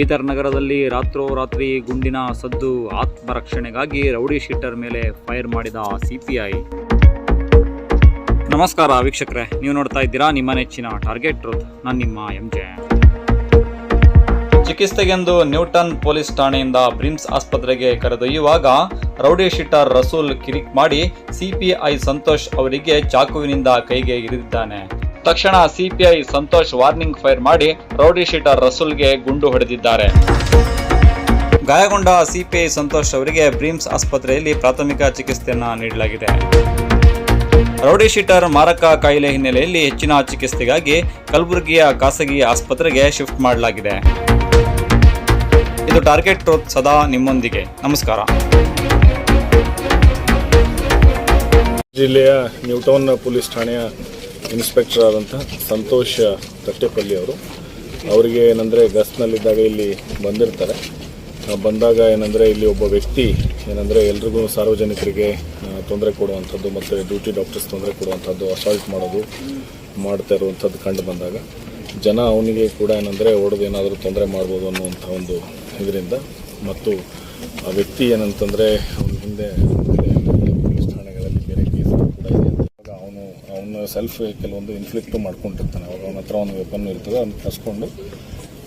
ಬೀದರ್ ನಗರದಲ್ಲಿ ರಾತ್ರೋರಾತ್ರಿ ಗುಂಡಿನ ಸದ್ದು ಆತ್ಮರಕ್ಷಣೆಗಾಗಿ ರೌಡಿ ಶೀಟರ್ ಮೇಲೆ ಫೈರ್ ಮಾಡಿದ ಸಿಪಿಐ. ನಮಸ್ಕಾರ ವೀಕ್ಷಕರೇ, ನೀವು ನೋಡ್ತಾ ಇದ್ದೀರಾ ನಿಮ್ಮ ನೆಚ್ಚಿನ ಟಾರ್ಗೆಟ್ ಟ್ರೂತ್, ನಾನು ನಿಮ್ಮ ಎಂ ಜೆ ಚಿಕಿತ್ಸೆಗೆಂದು ನ್ಯೂಟನ್ ಪೊಲೀಸ್ ಠಾಣೆಯಿಂದ ಬ್ರಿಮ್ಸ್ ಆಸ್ಪತ್ರೆಗೆ ಕರೆದೊಯ್ಯುವಾಗ ರೌಡಿ ಶೀಟರ್ ರಸೂಲ್ ಕಿರಿಕ್ ಮಾಡಿ ಸಿಪಿಐ ಸಂತೋಷ್ ಅವರಿಗೆ ಚಾಕುವಿನಿಂದ ಕೈಗೆ ಇರಿದಿದ್ದಾನೆ. ತಕ್ಷಣ ಸಿಪಿಐ ಸಂತೋಷ್ ವಾರ್ನಿಂಗ್ ಫೈರ್ ಮಾಡಿ ರೌಡಿ ಶೀಟರ್ ರಸೂಲ್ಗೆ ಗುಂಡು ಹೊಡೆದಿದ್ದಾರೆ. ಗಾಯಗೊಂಡ ಸಿಪಿಐ ಸಂತೋಷ್ ಅವರಿಗೆ ಬ್ರಿಮ್ಸ್ ಆಸ್ಪತ್ರೆಯಲ್ಲಿ ಪ್ರಾಥಮಿಕ ಚಿಕಿತ್ಸೆಯನ್ನು ನೀಡಲಾಗಿದೆ. ರೌಡಿ ಶೀಟರ್ ಮಾರಕ ಕಾಯಿಲೆ ಹಿನ್ನೆಲೆಯಲ್ಲಿ ಹೆಚ್ಚಿನ ಚಿಕಿತ್ಸೆಗಾಗಿ ಕಲಬುರಗಿಯ ಖಾಸಗಿ ಆಸ್ಪತ್ರೆಗೆ ಶಿಫ್ಟ್ ಮಾಡಲಾಗಿದೆ. ಇದು ಟಾರ್ಗೆಟ್ ಟ್ರೋತ್ ಸದಾ ನಿಮ್ಮೊಂದಿಗೆ. ನಮಸ್ಕಾರ. ಜಿಲ್ಲೆಯ ನ್ಯೂಟೌನ್ ಪೊಲೀಸ್ ಠಾಣೆಯ ಇನ್ಸ್ಪೆಕ್ಟರ್ ಆದಂಥ ಸಂತೋಷ ತಟ್ಟೆಪಲ್ಲಿ ಅವರು. ಅವರಿಗೆ ಏನಂದರೆ ಗಸ್ಟ್ನಲ್ಲಿದ್ದಾಗ ಇಲ್ಲಿ ಬಂದಿರ್ತಾರೆ. ಬಂದಾಗ ಏನಂದರೆ ಇಲ್ಲಿ ಒಬ್ಬ ವ್ಯಕ್ತಿ ಏನಂದರೆ ಎಲ್ರಿಗೂ ಸಾರ್ವಜನಿಕರಿಗೆ ತೊಂದರೆ ಕೊಡುವಂಥದ್ದು ಮತ್ತು ಡ್ಯೂಟಿ ಡಾಕ್ಟರ್ಸ್ ತೊಂದರೆ ಕೊಡುವಂಥದ್ದು ಅಸಾಲ್ಟ್ ಮಾಡೋದು, ಮಾಡ್ತಾ ಇರುವಂಥದ್ದು ಕಂಡು ಬಂದಾಗ ಜನ ಅವನಿಗೆ ಕೂಡ ಏನಂದರೆ ಹೊಡೆದು ಏನಾದರೂ ತೊಂದರೆ ಮಾಡ್ಬೋದು ಅನ್ನುವಂಥ ಒಂದು ಇದರಿಂದ. ಮತ್ತು ಆ ವ್ಯಕ್ತಿ ಏನಂತಂದರೆ ಅವನ ಹಿಂದೆ ಬೇರೆ ಪೊಲೀಸ್ ಠಾಣೆಗಳಲ್ಲಿ ಬೇರೆ ಕೇಸ್ಗಳು ಕೂಡ ಇದೆ ಅಂತ ಅವನು ಅವನು ಸೆಲ್ಫ್ ಕೆಲವೊಂದು ಇನ್ಫ್ಲಿಕ್ಟು ಮಾಡ್ಕೊಂಡಿರ್ತಾನೆ. ಅವಾಗ ಅವನ ಹತ್ರ ಒಂದು ವೆಪನ್ ಇರ್ತದೆ ಅದನ್ನ ಕಸ್ಕೊಂಡು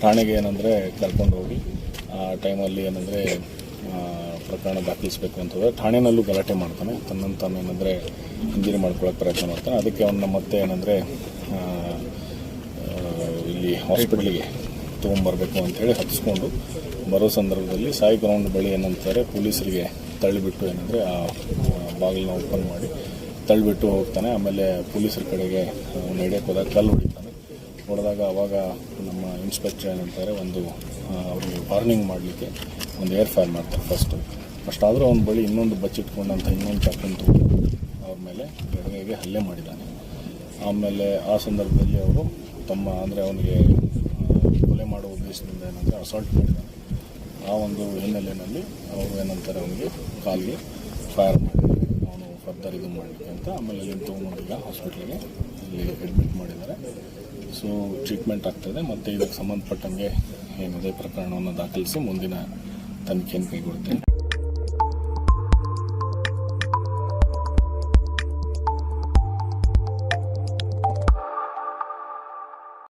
ಠಾಣೆಗೆ ಏನಂದರೆ ಕರ್ಕೊಂಡು ಹೋಗಿ, ಆ ಟೈಮಲ್ಲಿ ಏನಂದರೆ ಪ್ರಕರಣ ದಾಖಲಿಸಬೇಕು ಅಂತಂದರೆ ಠಾಣೆನಲ್ಲೂ ಗಲಾಟೆ ಮಾಡ್ತಾನೆ. ತನ್ನನ್ನು ತಾನು ಏನಂದರೆ ಇಂಜಿನಿ ಮಾಡ್ಕೊಳ್ಳೋಕೆ ಪ್ರಯತ್ನ ಮಾಡ್ತಾನೆ. ಅದಕ್ಕೆ ಅವನ್ನ ಮತ್ತೆ ಏನಂದರೆ ಇಲ್ಲಿ ಹಾಸ್ಪಿಟ್ಲಿಗೆ ತೊಗೊಂಬರ್ಬೇಕು ಅಂತೇಳಿ ಹತ್ತಿಸ್ಕೊಂಡು ಬರೋ ಸಂದರ್ಭದಲ್ಲಿ ಸಾಯಿ ಗ್ರೌಂಡ್ ಬಳಿ ಏನಂತಾರೆ, ಪೊಲೀಸರಿಗೆ ತಳ್ಳಿಬಿಟ್ಟು ಏನಂದರೆ ಆ ಬಾಗಿಲನ್ನ ಓಪನ್ ಮಾಡಿ ತಳ್ಳಿಬಿಟ್ಟು ಹೋಗ್ತಾನೆ. ಆಮೇಲೆ ಪೊಲೀಸರ ಕಡೆಗೆ ಅವ್ನು ಹಿಡಿಯೋಕೆ ಹೋದಾಗ ಕಲ್ಲು ಹೊಡಿತಾನೆ. ಹೊಡೆದಾಗ ಅವಾಗ ನಮ್ಮ ಇನ್ಸ್ಪೆಕ್ಟರ್ ಏನಂತಾರೆ ಒಂದು ಅವ್ರಿಗೆ ವಾರ್ನಿಂಗ್ ಮಾಡಲಿಕ್ಕೆ ಒಂದು ಏರ್ ಫೈರ್ ಮಾಡ್ತಾರೆ ಫಸ್ಟು ಫಸ್ಟ್ ಆದರೂ ಅವ್ನ ಬಳಿ ಇನ್ನೊಂದು ಬಚ್ಚಿಟ್ಕೊಂಡಂಥ ಇನ್ನೊಂದು ಚಾಕನ್ ತಗೊಂಡು ಅವ್ರ ಮೇಲೆ ಬೆಳಗ್ಗೆಗೆ ಹಲ್ಲೆ ಮಾಡಿದ್ದಾನೆ. ಆಮೇಲೆ ಆ ಸಂದರ್ಭದಲ್ಲಿ ಅವರು ತಮ್ಮ, ಅಂದರೆ ಅವನಿಗೆ ಕೊಲೆ ಮಾಡುವ ಉದ್ದೇಶದಿಂದ ಏನಂದರೆ ಅಸಾಲ್ಟ್ ಮಾಡಿದ್ದಾನೆ. ಆ ಒಂದು ಹಿನ್ನೆಲೆಯಲ್ಲಿ ಅವರು ಏನಂತಾರೆ, ಅವನಿಗೆ ಕಾಲಿಗೆ ಫೈರ್ ಮಾಡಿದ್ದಾರೆ ಇದು ಮಾಡಲಿಕ್ಕೆ ಅಂತ ಆಮೇಲೆ ಅದನ್ನು ತೊಗೊಂಡು ಈಗ ಹಾಸ್ಪಿಟ್ಲಿಗೆ. ಅಲ್ಲಿ ಅಡ್ಮಿಟ್ ಮಾಡಿದ್ದಾರೆ. ಸೊ ಟ್ರೀಟ್ಮೆಂಟ್ ಆಗ್ತದೆ ಮತ್ತು ಇದಕ್ಕೆ ಸಂಬಂಧಪಟ್ಟಂಗೆ ಏನಿದೆ ಪ್ರಕರಣವನ್ನು ದಾಖಲಿಸಿ ಮುಂದಿನ ತನಿಖೆಯನ್ನು ಕೈಗೊಳ್ಳುತ್ತೇನೆ.